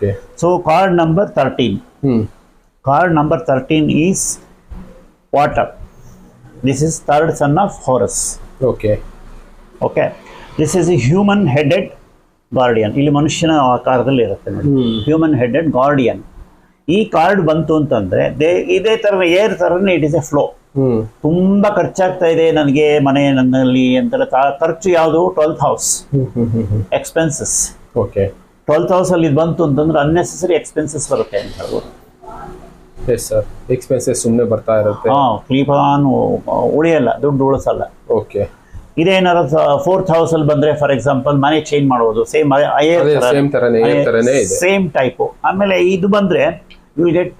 Okay So card number 13. Card Card number 13 is water. This is third son of Horus. Okay Okay. This is a human headed guardian. ಇಲ್ಲಿ ಮನುಷ್ಯನ ಆಕಾರದಲ್ಲಿ ಇರುತ್ತೆ ನೋಡಿ. Human headed guardian ಈ card ಬಂತು ಅಂತಂದ್ರೆ they ಇದೇ ತರ ಏರ್ ತರನೇ ಇಟ್ ಇಸ್ ಎ ಫ್ಲೋ ತುಂಬಾ ಖರ್ಚಾಗ್ತಾ ಇದೆ ನನಗೆ ಮನೆ ನನ್ನಲ್ಲಿ ಅಂತೆಲ್ಲ ತಾ- ಖರ್ಚು ಯಾವುದು twelfth house expenses okay twelfth house ಅಲ್ಲಿ ಇದು ಬಂತು ಅಂತಂದ್ರೆ ಅನ್ನೆಸೆಸರಿ ಎಕ್ಸ್ಪೆನ್ಸಸ್ ಬರುತ್ತೆ ಅಂತ ಹೇಳ್ಬೋದು. ಎಸ್ ಸರ್ ಎಕ್ಸ್ಪೆನ್ಸಸ್ ಸುಮ್ಮನೆ ಬರ್ತಾ ಇರುತ್ತೆ. ಹಾ ಕ್ಲೀಪಾನ್ ಉಳಿಯಲ್ಲ ದುಡ್ಡು ಉಳಿಸಲ್ಲ. ಓಕೆ ಇದೇನಾರ ಫೋರ್ತ್ ಹೌಸ್ ಅಲ್ಲಿ ಬಂದ್ರೆ ಫಾರ್ ಎಕ್ಸಾಂಪಲ್ ಮನೆ ಚೇಂಜ್ ಮಾಡೋದು ಸೇಮ್ same ತರನೇ. ಸೇಮ್ ಟೈಪ್ ಆಮೇಲೆ ಇದು ಬಂದ್ರೆ will get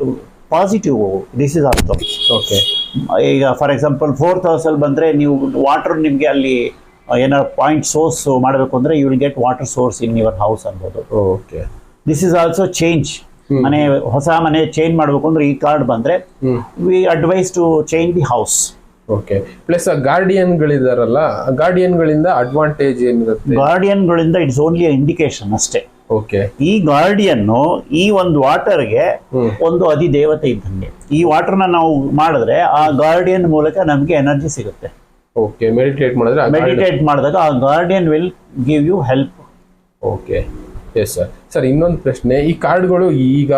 positive this is also okay ಈಗ ಫಾರ್ ಎಕ್ಸಾಂಪಲ್ ಫೋರ್ತ್ ಹೌಸ್ ಅಲ್ಲಿ ಬಂದ್ರೆ ನೀವು ವಾಟರ್ ನಿಮ್ಗೆ ಅಲ್ಲಿ ಏನಾದ್ರು ಪಾಯಿಂಟ್ ಸೋರ್ಸ್ ಮಾಡಬೇಕು ಅಂದ್ರೆ you will get water source in your house ಅನ್ಬೋದು. Okay this is also change ಮನೆ ಹೊಸ ಮನೆ ಚೇಂಜ್ ಮಾಡಬೇಕು ಅಂದ್ರೆ ಈ ಕಾರ್ಡ್ ಬಂದ್ರೆ we advise to change the house okay plus ಗಳಿದಾರಲ್ಲ ಗಳಿಂದ ಅಡ್ವಾಂಟೇಜ್ ಏನಿರುತ್ತೆ? ಗಾರ್ಡಿಯನ್ಗಳಿಂದ ಇಟ್ಸ್ ಓನ್ಲಿ ಇಂಡಿಕೇಶನ್ ಅಷ್ಟೇ. ಓಕೆ ಈ ಗಾರ್ಡಿಯನ್ ಈ ಒಂದು ವಾಟರ್ಗೆ ಒಂದು ಅಧಿದೇವತೆ ಇದ್ದಂಗೆ. ಈ ವಾಟರ್ನ ನಾವು ಮಾಡಿದ್ರೆ ಆ ಗಾರ್ಡಿಯನ್ ಮೂಲಕ ನಮಗೆ ಎನರ್ಜಿ ಸಿಗುತ್ತೆ. ಓಕೆ ಮೆಡಿಟೇಟ್ ಮಾಡಿದ್ರೆ ಮೆಡಿಟೇಟ್ ಮಾಡಿದಾಗ ಆ guardian will give you help okay yes sir sir ಇನ್ನೊಂದು ಪ್ರಶ್ನೆ ಈ ಕಾರ್ಡ್ಗಳು ಈಗ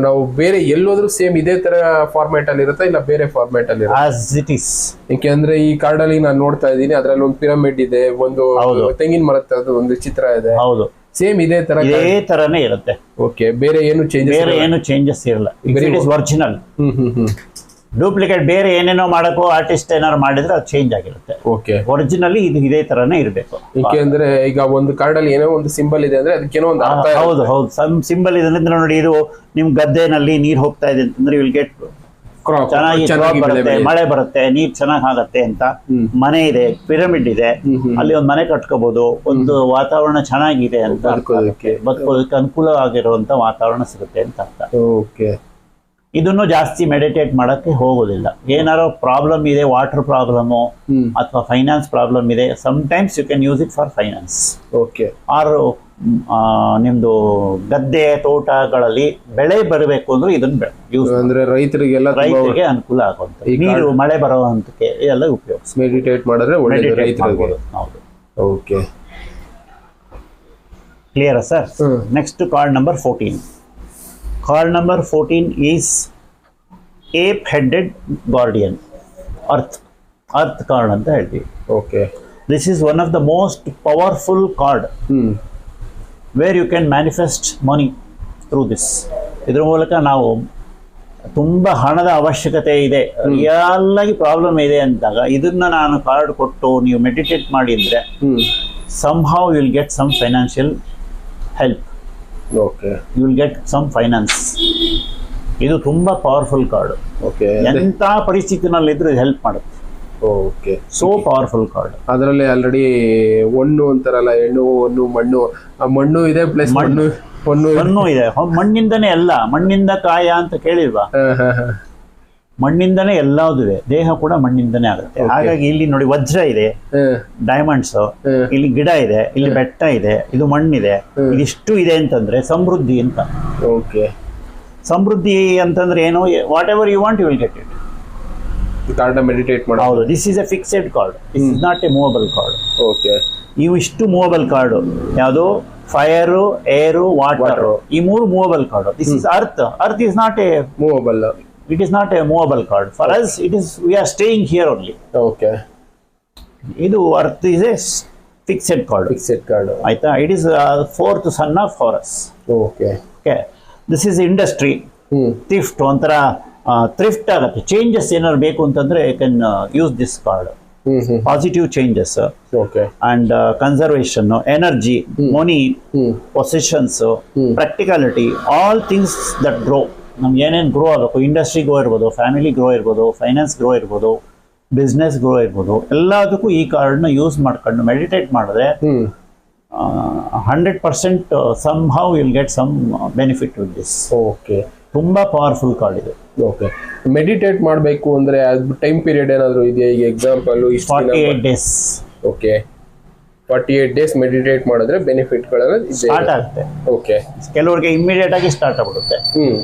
ನಾವು ಬೇರೆ ಎಲ್ಲೋದ್ರೂ ಸೇಮ್ ಇದೇ ತರ ಫಾರ್ಮ್ಯಾಟ್ ಅಲ್ಲಿ ಇರುತ್ತಾ ಇಲ್ಲ ಬೇರೆ ಫಾರ್ಮ್ಯಾಟ್ ಅಲ್ಲಿ ಆಸ್ ಇಟ್ ಇಸ್ ಯಾಕೆಂದ್ರೆ ಈ ಕಾರ್ಡ್ ಅಲ್ಲಿ ನಾನು ನೋಡ್ತಾ ಇದ್ದೀನಿ ಅದ್ರಲ್ಲಿ ಒಂದು ಪಿರಮಿಡ್ ಇದೆ ಒಂದು. ತೆಂಗಿನ ಮರದ ಒಂದು ಚಿತ್ರ ಇದೆ. ಹೌದು. ಸೇಮ್ ಇದೇ ತರ ಇದೇ ತರನೇ ಇರುತ್ತೆ. ಓಕೆ ಬೇರೆ ಏನು ಚೇಂಜಸ್ ಬೇರೆ ಏನು ಚೇಂಜಸ್ ಇರಲ್ಲ. It is original hmm hmm hmm. Duplicate ಬೇರೆ ಏನೇನೋ ಮಾಡಕ್ಕೋ ಆರ್ಟಿಸ್ಟ್ ಏನಾದ್ರು ಮಾಡಿದ್ರೆ ಅದು ಚೇಂಜ್ ಆಗಿರುತ್ತೆ ಓಕೆ ಒರಿಜಿನಲಿ ಇದು ಇದೇ ತರನೇ ಇರಬೇಕು ಏಕೆಂದ್ರೆ ಈಗ ಒಂದು ಕಾರ್ಡ್ ಅಲ್ಲಿ ಏನೋ ಒಂದು ಸಿಂಬಲ್ ಇದೆ ಅಂದ್ರೆ ಅದಕ್ಕೇನೋ ಒಂದು ಅರ್ಥ ಇರುತ್ತೆ. ಹೌದು ಹೌದು ಸಮ್ ಸಿಂಬಲ್ ಅಂದ್ರೆ ನೋಡಿ ಇದು ನಿಮ್ ಗದ್ದೆನಲ್ಲಿ ನೀರ್ ಹೋಗ್ತಾ ಇದೆ ಅಂತಂದ್ರೆ ವಿಲ್ ಗೆಟ್ Crop. ಚೆನ್ನಾಗಿ ಚೆನ್ನಾಗಿ crop ಬೆಳೆ ಬರುತ್ತೆ ಬೆಳೆಯುತ್ತೆ. ಮಳೆ ಬರುತ್ತೆ ನೀರ್ ಚೆನ್ನಾಗ್ ಆಗತ್ತೆ ಅಂತ ಹ್ಮ್. ಮನೆ ಇದೆ ಪಿರಮಿಡ್ ಇದೆ ಹ್ಮ್, ಹ್ಮ್. ಅಲ್ಲಿ ಒಂದು ಮನೆ ಕಟ್ಕೋಬಹುದು ಒಂದು ವಾತಾವರಣ ಚೆನ್ನಾಗಿದೆ ಅಂತ ಬದುಕೋದಕ್ಕೆ. ಬದುಕೋದಕ್ಕೆ ಅನುಕೂಲ ಆಗಿರುವಂತ ವಾತಾವರಣ ಸಿಗುತ್ತೆ ಅಂತ ಅರ್ಥ ಓಕೆ ಇದನ್ನು ಜಾಸ್ತಿ ಮೆಡಿಟೇಟ್ ಮಾಡಕ್ಕೆ ಹೋಗೋದಿಲ್ಲ. ಏನಾರೋ ಪ್ರಾಬ್ಲಮ್ ಇದೆ ವಾಟರ್ ಪ್ರಾಬ್ಲಮು ಅಥವಾ ಫೈನಾನ್ಸ್ ಪ್ರಾಬ್ಲಮ್ ಇದೆ times you can use it for finance okay or ನಿಮ್ದು ಗದ್ದೆ ತೋಟಗಳಲ್ಲಿ ಬೆಳೆ ಬರಬೇಕು ಅಂದ್ರೆ ಇದನ್ನ ಯೂಸ್ ಅಂದ್ರೆ ರೈತರಿಗೆಲ್ಲ ರೈತರಿಗೆ ಅನುಕೂಲ ಆಗುವಂತ ನೀರು ಮಳೆ ಬರೋ ಹಂತಕ್ಕೆ ಎಲ್ಲ ಉಪಯೋಗ ಮೆಡಿಟೇಟ್ ಮಾಡಿದ್ರೆ ಒಳ್ಳೆ ರೈತರಿಗೆ. ಹೌದು. Okay clear sir. Next card number fourteen card number fourteen is ape headed guardian earth earth card ಅಂತ ಹೇಳ್ತೀವಿ. Okay this is one of the most powerful card hmm. Where you can manifest money through this ಇದ್ರ ಮೂಲಕ ನಾವು ತುಂಬ ಹಣದ ಅವಶ್ಯಕತೆ ಇದೆ. Real ಆಗಿ ಪ್ರಾಬ್ಲಮ್ ಇದೆ ಅಂದಾಗ ಇದನ್ನ ನಾನು ಕಾರ್ಡ್ ಕೊಟ್ಟು ನೀವು ಮೆಡಿಟೇಟ್ ಮಾಡಿದ್ರೆ somehow will get some financial help okay you will get some finance ಇದು ತುಂಬಾ ಪವರ್ಫುಲ್ ಕಾರ್ಡ್ ಓಕೆ ಎಂಥ ಪರಿಸ್ಥಿತಿನಲ್ಲಿದ್ರೂ ಹೆಲ್ಪ್ ಮಾಡುತ್ತೆ. ಓಕೆ ಸೋ ಪವರ್ಫುಲ್ ಕಾರ್ಡ್ ಅದರಲ್ಲಿ ಆಲ್ರೆಡಿ ಒಣ್ಣು ಅಂತಾರಲ್ಲ ಹೆಣ್ಣು ಒಣ್ಣು ಮಣ್ಣು. ಆ ಮಣ್ಣು ಇದೆ ಪ್ಲಸ್ ಮಣ್ಣು. ಮಣ್ಣು ಇದೆ. ಮಣ್ಣಿಂದನೇ ಅಲ್ಲ ಮಣ್ಣಿಂದ ಕಾಯ ಅಂತ ಕೇಳಿಲ್ವಾ. ಮಣ್ಣಿಂದನೇ ಎಲ್ಲದೂ ಇದೆ. ದೇಹ ಕೂಡ ಮಣ್ಣಿಂದನೇ ಆಗುತ್ತೆ. ಹಾಗಾಗಿ ಇಲ್ಲಿ ನೋಡಿ ವಜ್ರ ಇದೆ ಡೈಮಂಡ್ಸ್ ಇಲ್ಲಿ ಗಿಡ ಇದೆ ಇಲ್ಲಿ ಬೆಟ್ಟ ಇದೆ ಇದು ಮಣ್ಣಿದೆ. ಇದಿಷ್ಟು ಇದೆ ಅಂತಂದ್ರೆ ಸಮೃದ್ಧಿ ಅಂತ. ಓಕೆ. ಸಮೃದ್ಧಿ ಅಂತಂದ್ರೆ ಏನು? Whatever you want you will get it ಕಾರ್ಡ್ನ ಮೆಡಿಟೇಟ್ ಮಾಡ ಹೌದು. This is a fixed card this is not a movable card okay. ಇವು ಇಷ್ಟು ಮೂವಬಲ್ ಕಾರ್ಡ್ ಯಾವುದು? ಫೈರ್ ಏರು ವಾಟರ್ ಈ ಮೂರು movable card this is earth earth is not a movable it is not movable movable card for us, it is we are staying here only. Okay ಇದು earth is a fixed card fixed card ಆಯ್ತಾ? It is fourth son of Horus okay okay this is industry thrift ಒಂಥರ thrift ಆಗುತ್ತೆ. Changes ಏನಾದ್ರು ಬೇಕು ಅಂತಂದ್ರೆ you can use this card positive changes okay and conservation energy money positions practicality all things that grow ನಮ್ಗೆ ಏನೇನು grow ಆಗಬೇಕು industry grow ಇರ್ಬೋದು family grow ಇರ್ಬೋದು ಫೈನಾನ್ಸ್ ಗ್ರೋ ಇರ್ಬೋದು ಬಿಸ್ನೆಸ್ ಗ್ರೋ ಇರ್ಬೋದು ಎಲ್ಲದಕ್ಕೂ ಈ ಕಾರ್ಡ್ನ ಯೂಸ್ ಮಾಡ್ಕೊಂಡು ಮೆಡಿಟೇಟ್ ಮಾಡಿದ್ರೆ hundred percent somehow will get some benefit with this okay ತುಂಬಾ ಪವರ್ಫುಲ್ ಕಾರ್ಡ್ ಇದು. ಓಕೆ ಮೆಡಿಟೇಟ್ ಮಾಡಬೇಕು ಅಂದ್ರೆ ಟೈಮ್ ಪೀರಿಯಡ್ ಏನಾದ್ರು ಇದೆಯಾ? ಈಗ example forty eight days okay forty eight days meditate ಮಾಡಿದ್ರೆ ಬೆನಿಫಿಟ್ಗಳೆಲ್ಲ ಸ್ಟಾರ್ಟ್ ಆಗುತ್ತೆ. ಓಕೆ ಕೆಲವರಿಗೆ ಇಮ್ಮಿಡಿಯೇಟ್ ಆಗಿ ಸ್ಟಾರ್ಟ್ ಆಗ್ಬಿಡುತ್ತೆ. ಹ್ಮ್.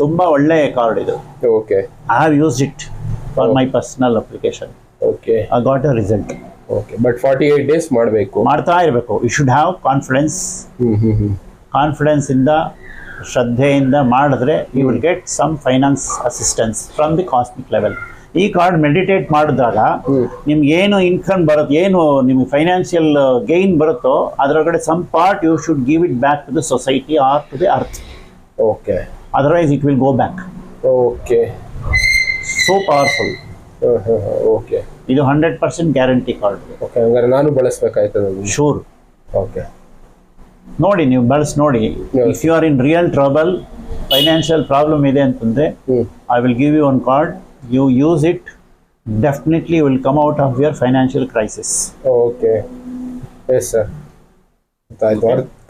ತುಂಬಾ ಒಳ್ಳೆ ಕಾರ್ಡ್ ಇದು. Okay I have use it for my personal application okay I got a result okay but forty eight days ಮಾಡಬೇಕು. ಮಾಡ್ತಾ ಇರಬೇಕು. You should have confidence confidence ಇಂದ ಶ್ರದ್ಧೆಯಿಂದ ಮಾಡಿದ್ರೆ you will get some finance assistance from the cosmic level ಈ card meditate ಮಾಡಿದಾಗ ನಿಮ್ಗೆ ಏನು ಇನ್ಕಮ್ ಬರುತ್ತೆ ಏನು ನಿಮ್ಗೆ ಫೈನಾನ್ಷಿಯಲ್ ಗೈನ್ ಬರುತ್ತೋ ಅದರೊಳಗಡೆ some part you should give it back to the society or to the earth okay otherwise it will go back okay so powerful okay ಇದು hundred percent guarantee card okay ಹಂಗಾರೆ ನಾನು ಬಳಸ್ಬೇಕಾಯ್ತದ sure okay ನೋಡಿ ನೀವು ಬಳಸಿ ನೋಡಿ. If you are in real trouble financial problem ಇದೆ ಅಂತಂದ್ರೆ I will give you one card you use it definitely will come out of your financial crisis okay yes sir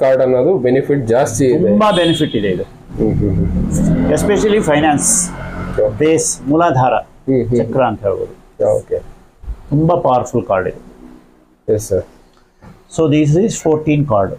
card ಅನ್ನೋದು benefit ಜಾಸ್ತಿ ತುಂಬಾ benefit ಇದೆ ಇದು. Especially finance base ಮೂಲಾಧಾರ ಚಕ್ರ ಅಂತ ಹೇಳ್ಬೋದು. ಓಕೆ ತುಂಬಾ ಪವರ್ಫುಲ್ ಕಾರ್ಡ್ ಇದು. Yes sir so this is fourteen card